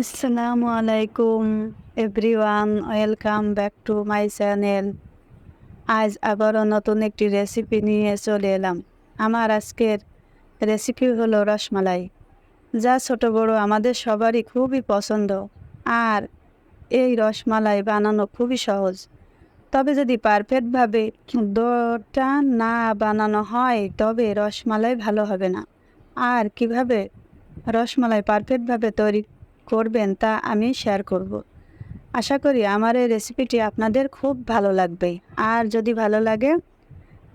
আসসালামু আলাইকুম everyone welcome back to my channel আজ আবারও নতুন একটি রেসিপি নিয়ে চলে এলাম। আমার আজকের রেসিপি হলো রসমালাই। যা ছোট বড় আমাদের সবারই খুবই পছন্দ। আর এই রসমালাই বানানো খুবই সহজ। তবে যদি পারফেক্টভাবে দোটা না বানানো হয়, তবে রসমালাই ভালো হবে না। আর কীভাবে রসমালাই পারফেক্টভাবে তৈরি করবেন তা আমি শেয়ার করব। আশা করি আমার এই রেসিপিটি আপনাদের খুব ভালো লাগবে। আর যদি ভালো লাগে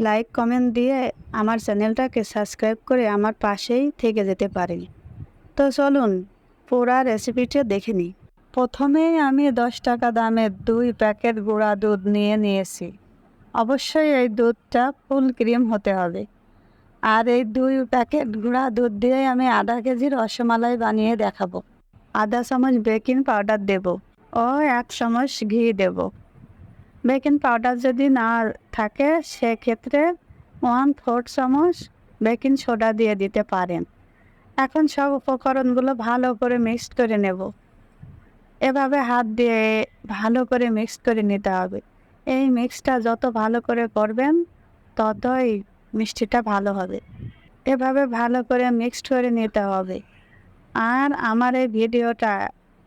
লাইক কমেন্ট দিয়ে আমার চ্যানেলটাকে সাবস্ক্রাইব করে আমার পাশেই থেকে যেতে পারেন। তো চলুন, পুরা রেসিপিটা দেখে নিই। প্রথমেই আমি দশ টাকা দামের দুই প্যাকেট গুঁড়া দুধ নিয়ে নিয়েছি। অবশ্যই এই দুধটা ফুল ক্রিম হতে হবে। আর এই দুই প্যাকেট গুঁড়া দুধ দিয়ে আমি আধা কেজি রসমালাই বানিয়ে দেখাবো। আধা চামচ বেকিং পাউডার দেব ও এক চামচ ঘি দেব। বেকিং পাউডার যদি না থাকে, সেক্ষেত্রে ওয়ান ফোর চামচ বেকিং সোডা দিয়ে দিতে পারেন। এখন সব উপকরণগুলো ভালো করে মিক্সড করে নেব। এভাবে হাত দিয়ে ভালো করে মিক্স করে নিতে হবে। এই মিক্সটা যত ভালো করে করবেন, ততই মিষ্টিটা ভালো হবে। এভাবে ভালো করে মিক্সড করে নিতে হবে। আর আমার এই ভিডিওটা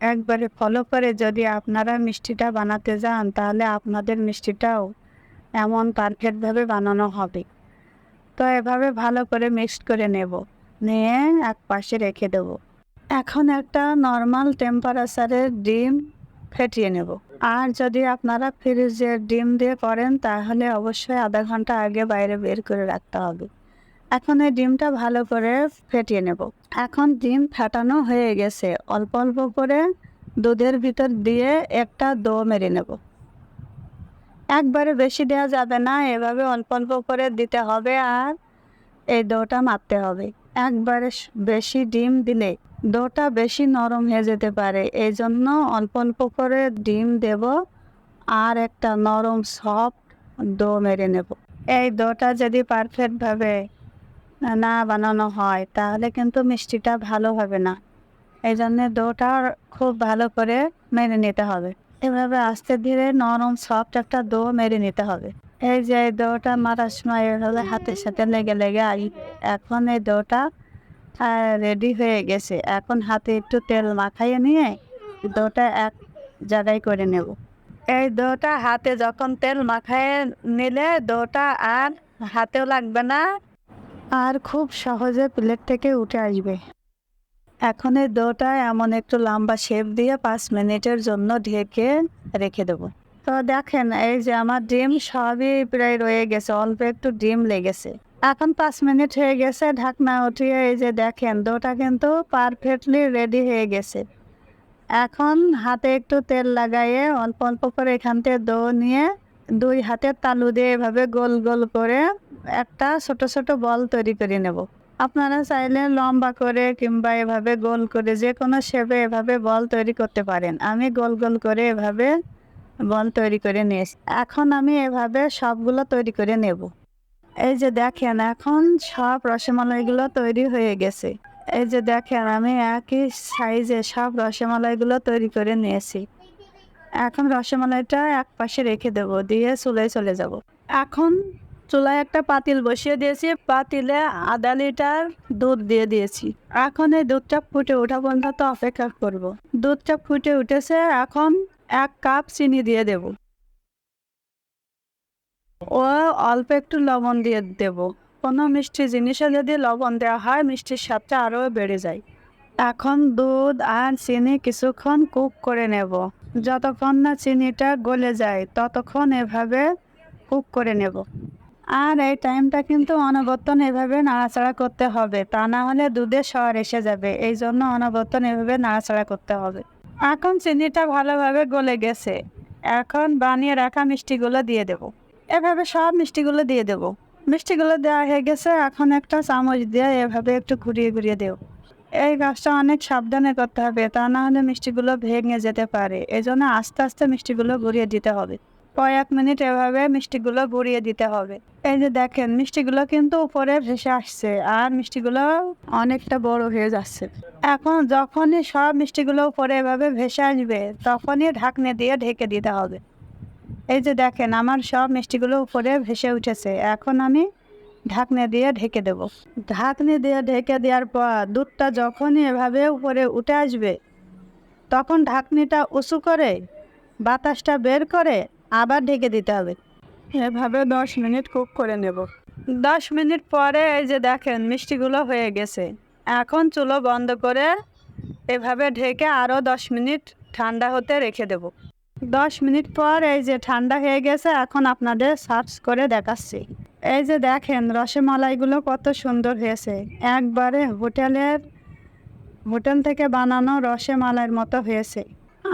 একবারে ফলো করে যদি আপনারা মিষ্টিটা বানাতে যান, তাহলে আপনাদের মিষ্টিটাও এমন পারফেক্টভাবে বানানো হবে। তো এভাবে ভালো করে মিক্সড করে নেব, নিয়ে এক পাশে রেখে দেব। এখন একটা নর্মাল টেম্পারেচারের ডিম ফেটিয়ে নেব। আর যদি আপনারা ফ্রিজের ডিম দিয়ে করেন, তাহলে অবশ্যই আধা ঘণ্টা আগে বাইরে বের করে রাখতে হবে। এখন এই ডিমটা ভালো করে ফেটিয়ে নেব। এখন ডিম ফাটানো হয়ে গেছে। অল্প অল্প করে দুধের ভিতর দিয়ে একটা দো মেরে নেব। একবারে বেশি দেওয়া যাবে না, এভাবে অল্প অল্প করে দিতে হবে আর এই দোটা মারতে হবে। একবারে বেশি ডিম দিলে দোটা বেশি নরম হয়ে যেতে পারে। এই জন্য অল্প অল্প করে ডিম দেব আর একটা নরম সফট দো মেরে নেব। এই দোটা যদি পারফেক্টভাবে না বানানো হয়, তাহলে কিন্তু মিষ্টিটা ভালো হবে না। এই জন্য ডোটা খুব ভালো করে মেরে নিতে হবে। এভাবে আস্তে ধীরে নরম সফট একটা দো মেরে নিতে হবে। এই যে এই ডোটা মারার সময় এভাবে হাতের সাথে লেগে লেগে আই, এখন এই দোটা রেডি হয়ে গেছে। এখন হাতে একটু তেল মাখাইয়ে নিয়ে দোটা এক জায়গায় করে নেব। এই দোটা হাতে যখন তেল মাখায় নিলে দোটা আর হাতেও লাগবে না আর খুব সহজে প্লেট থেকে উঠে আসবে। এখন এই ডোটা এমন একটু লম্বা শেপ দিয়ে পাঁচ মিনিটের জন্য ঢেকে রেখে দেবো। তো দেখেন, এই যে আমার ডিম সবই প্রায় রয়ে গেছে, অল্প একটু ডিম লেগেছে। এখন পাঁচ মিনিট হয়ে গেছে, ঢাকনা উঠিয়ে এই যে দেখেন, দোটা কিন্তু পারফেক্টলি রেডি হয়ে গেছে। এখন হাতে একটু তেল লাগাইয়ে অল্প অল্প করে এখান থেকে দো নিয়ে দুই হাতের তালু দিয়ে এভাবে গোল গোল করে একটা ছোট ছোট বল তৈরি করে নেব। আপনারা চাইলে লম্বা করে কিংবা এভাবে গোল করে যে কোনো শেপে এভাবে বল তৈরি করতে পারেন। আমি গোল গোল করে এভাবে বল তৈরি করে নিয়েছি। এখন আমি এভাবে সবগুলো তৈরি করে নেব। এই যে দেখেন, এখন সব রসমালাইগুলো তৈরি হয়ে গেছে। এই যে দেখেন, আমি একই সাইজে সব রসমালাইগুলো তৈরি করে নিয়েছি। এখন রসমালাইটা এক পাশে রেখে দেব, দিয়ে চুলায় চলে যাব। এখন চুলায় একটা পাতিল বসিয়ে দিয়েছি, পাতিলে আধা লিটার দুধ দিয়ে দিয়েছি। এখন এই দুধটা ফুটে ওঠা পর্যন্ত অপেক্ষা করব। দুধটা ফুটে উঠেছে, এখন এক কাপ চিনি দিয়ে দেব। ও অল্প একটু লবণ দিয়ে দেব। কোনো মিষ্টি জিনিসে যদি লবণ দেওয়া হয়, মিষ্টির স্বাদটা আরও বেড়ে যায়। এখন দুধ আর চিনি কিছুক্ষণ কুক করে নেব। যতক্ষণ না চিনিটা গলে যায়, ততক্ষণ এভাবে কুক করে নেব। আর এই টাইমটা কিন্তু অনবর্তন এভাবে নাড়াচাড়া করতে হবে, তা না হলে দুধে সর এসে যাবে। এই জন্য অনবর্তন এভাবে নাড়াচাড়া করতে হবে। এখন চিনিটা ভালোভাবে গলে গেছে। এখন বানিয়ে রাখা মিষ্টিগুলো দিয়ে দেব। এভাবে সব মিষ্টিগুলো দিয়ে দেব। মিষ্টিগুলো দেওয়া হয়ে গেছে, এখন একটা চামচ দিয়ে এভাবে একটু ঘুরিয়ে ঘুরিয়ে দেব। এই কাজটা অনেক সাবধানে করতে হবে, তা না হলে মিষ্টিগুলো ভেঙে যেতে পারে। এই জন্য আস্তে আস্তে মিষ্টিগুলো ঘুরিয়ে দিতে হবে। কয়েক মিনিট এভাবে মিষ্টিগুলো গড়িয়ে দিতে হবে। এই যে দেখেন, মিষ্টিগুলো কিন্তু উপরে ভেসে আসছে আর মিষ্টিগুলো অনেকটা বড় হয়ে যাচ্ছে। এখন যখনই সব মিষ্টিগুলো উপরে এভাবে ভেসে আসবে, তখনই ঢাকনে দিয়ে ঢেকে দিতে হবে। এই যে দেখেন, আমার সব মিষ্টিগুলো উপরে ভেসে উঠেছে। এখন আমি ঢাকনে দিয়ে ঢেকে দেব। ঢাকনি দিয়ে ঢেকে দেওয়ার পর দুধটা যখনই এভাবে উপরে উঠে আসবে, তখন ঢাকনিটা উঁচু করে, বাতাসটা বের করে আবার ঢেকে দিতে হবে। এভাবে দশ মিনিট কুক করে নেব। দশ মিনিট পরে এই যে দেখেন মিষ্টিগুলো হয়ে গেছে। এখন চুলো বন্ধ করে এভাবে ঢেকে আরও দশ মিনিট ঠান্ডা হতে রেখে দেব। দশ মিনিট পর এই যে ঠান্ডা হয়ে গেছে, এখন আপনাদের সার্চ করে দেখাচ্ছি। এই যে দেখেন, রসমালাইগুলো কত সুন্দর হয়েছে। একবারে হোটেলের, হোটেল থেকে বানানো রসমালাইয়ের মতো হয়েছে।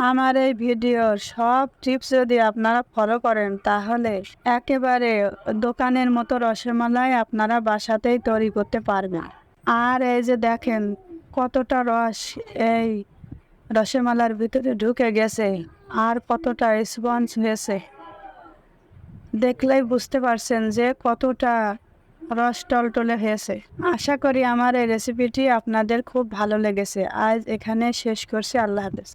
আমার এই ভিডিওর সব টিপস যদি আপনারা ফলো করেন, তাহলে একেবারে দোকানের মতো রসমালাই আপনারা বাসাতেই তৈরি করতে পারবেন। আর এই যে দেখেন, কতটা রস এই রসমালার ভিতরে ঢুকে গেছে, আর কতটা স্পঞ্জ হয়েছে। দেখলেই বুঝতে পারছেন যে কতটা রস টলটলে হয়েছে। আশা করি আমার এই রেসিপিটি আপনাদের খুব ভালো লেগেছে। আজ এখানে শেষ করছি। আল্লাহ হাফেজ।